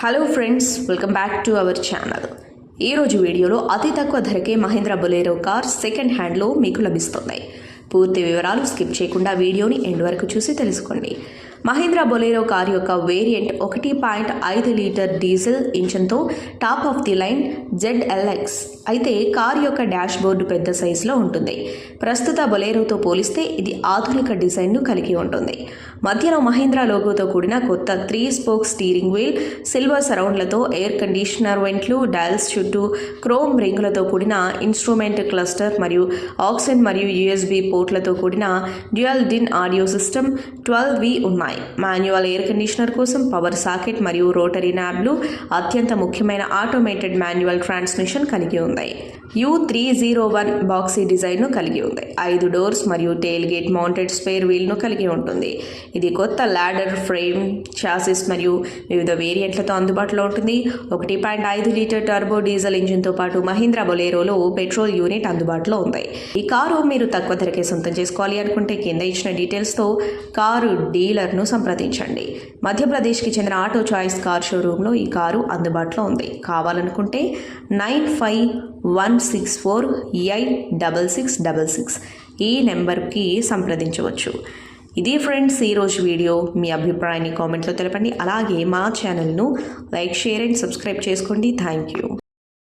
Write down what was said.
Hello friends welcome back to our channel ఈరోజు వీడియోలో అతి తక్కువ ధరకే మహేంద్ర బొలేరో కార్ సెకండ్ హ్యాండ్లో మీకు లభిస్తుంది. పూర్తి వివరాలు స్కిప్ చేయకుండా వీడియోని ఎండ్ వరకు చూసి తెలుసుకోండి. మహీంద్రా బొలేరో కార్ యొక్క వేరియంట్ ఒకటి పాయింట్ ఐదు litre diesel ఇంజన్తో top of the line ZLX అయితే కార్ యొక్క డాష్ బోర్డు పెద్ద సైజులో ఉంటుంది. ప్రస్తుత బొలేరోతో పోలిస్తే ఇది ఆధునిక డిజైన్ను కలిగి ఉంటుంది. మధ్యలో మహీంద్రా లోగోతో కూడిన కొత్త three spoke steering wheel silver సరౌండ్లతో air conditioner వెంట్లు డైల్స్ చుట్టూ క్రోమ్ రింగులతో కూడిన ఇన్స్ట్రుమెంట్ క్లస్టర్ మరియు ఆక్సిజన్ మరియు యూఎస్బి పోర్ట్లతో కూడిన dual DIN audio system twelve V ఉన్నాయి. మాన్యువల్ ఎయిర్ కండిషనర్ కోసం పవర్ సాకెట్ మరియు రోటరీ నాబ్లు అత్యంత ముఖ్యమైన ఆటోమేటెడ్ మాన్యువల్ ట్రాన్స్మిషన్ కలిగి ఉన్నాయి. U three zero one boxy డిజైన్ను కలిగి ఉంది. ఐదు డోర్స్ మరియు టెయిల్ గేట్ మౌంటెడ్ స్పేర్ వీల్ను కలిగి ఉంటుంది. ఇది కొత్త ల్యాడర్ ఫ్రేమ్ చాసిస్ మరియు వివిధ వేరియంట్లతో అందుబాటులో ఉంటుంది. ఒకటి పాయింట్ ఐదు లీటర్ టర్బో డీజిల్ ఇంజిన్తో పాటు మహీంద్రా బొలేరోలో పెట్రోల్ యూనిట్ అందుబాటులో ఉంది ఈ కారు మీరు తక్కువ ధరకే సొంతం చేసుకోవాలి అనుకుంటే కింద ఇచ్చిన డీటెయిల్స్తో కారు డీలర్ను సంప్రదించండి. మధ్యప్రదేశ్కి చెందిన ఆటో చాయిస్ కార్ షోరూంలో ఈ కారు అందుబాటులో ఉంది. కావాలనుకుంటే nine five one six four eight double six double six ఈ నెంబర్కి సంప్రదించవచ్చు. ఇది ఫ్రెండ్స్ ఈరోజు వీడియో. మీ అభిప్రాయాన్ని కామెంట్లో తెలపండి. అలాగే మా ఛానల్ను లైక్ షేర్ అండ్ సబ్స్క్రైబ్ చేసుకోండి. Thank you.